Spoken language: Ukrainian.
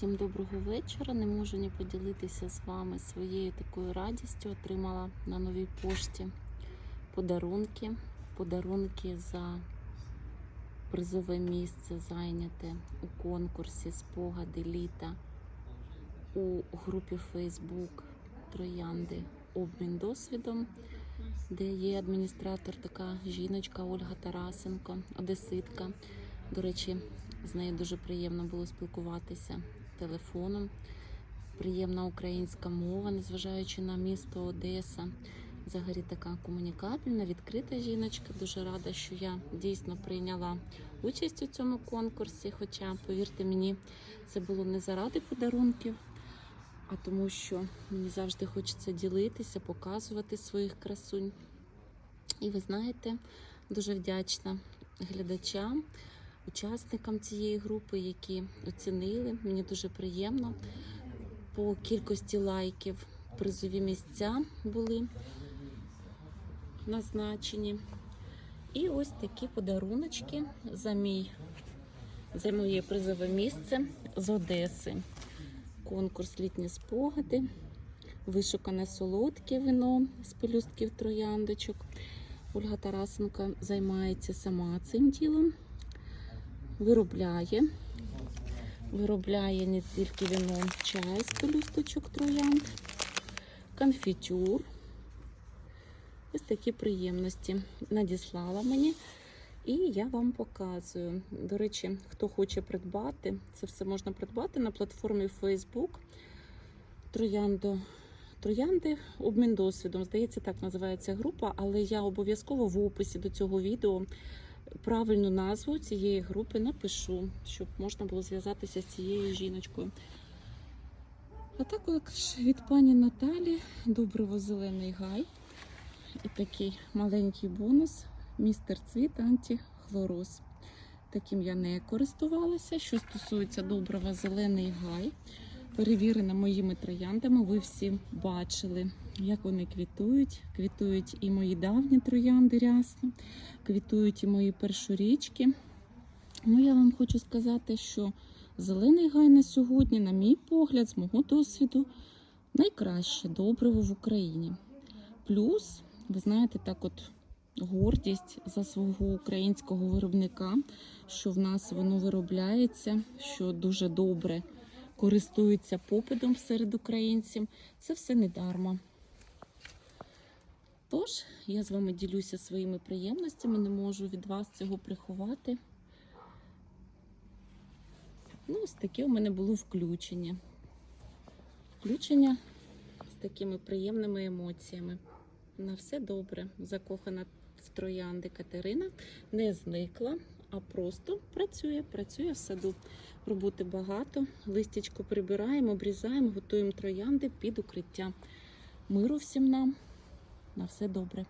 Всім доброго вечора. Не можу не поділитися з вами своєю такою радістю. Отримала на новій пошті подарунки. Подарунки за призове місце зайняте у конкурсі Спогади літа у групі Facebook Троянди Обмін досвідом, де є адміністратор, така жіночка Ольга Тарасенко, одеситка. До речі, з нею дуже приємно було спілкуватися телефоном. Приємна українська мова, незважаючи на місто Одеса. Взагалі така комунікабельна, відкрита жіночка. Дуже рада, що я дійсно прийняла участь у цьому конкурсі. Хоча, повірте мені, це було не заради подарунків, а тому, що мені завжди хочеться ділитися, показувати своїх красунь. І ви знаєте, дуже вдячна глядачам, учасникам цієї групи, які оцінили. Мені дуже приємно. По кількості лайків призові місця були назначені. І ось такі подаруночки за мій за моє призове місце з Одеси. Конкурс літні спогади, вишукане солодке вино з пелюстків трояндочок. Ольга Тарасенко займається сама цим ділом, виробляє. Виробляє не тільки вино, чай з пелюсточок троянд, конфітюр. Ось такі приємності надіслала мені. І я вам показую. До речі, хто хоче придбати, це все можна придбати на платформі Facebook Трояндо. Троянди обмін досвідом. Здається, так називається група, але я обов'язково в описі до цього відео правильну назву цієї групи напишу, щоб можна було зв'язатися з цією жіночкою. А також від пані Наталі добриво-зелений гай. І такий маленький бонус містер Цвіт антихлороз. Таким я не користувалася. Що стосується добрива зелений гай, перевірена моїми трояндами. Ви всі бачили, як вони квітують. Квітують і мої давні троянди рясно, квітують і мої першорічки. Ну, я вам хочу сказати, що зелений гай на сьогодні, на мій погляд, з мого досвіду, найкраще добриво в Україні. Плюс, ви знаєте, так от гордість за свого українського виробника, що в нас воно виробляється, що дуже добре користується попитом серед українців. Це все не дарма. Тож, я з вами ділюся своїми приємностями, не можу від вас цього приховати. Ну, ось таке у мене було включення. Включення з такими приємними емоціями. На все добре. Закохана в троянди Катерина не зникла, а просто працює, працює в саду. Роботи багато. Листячко прибираємо, обрізаємо, готуємо троянди під укриття. Миру всім нам. На все добре.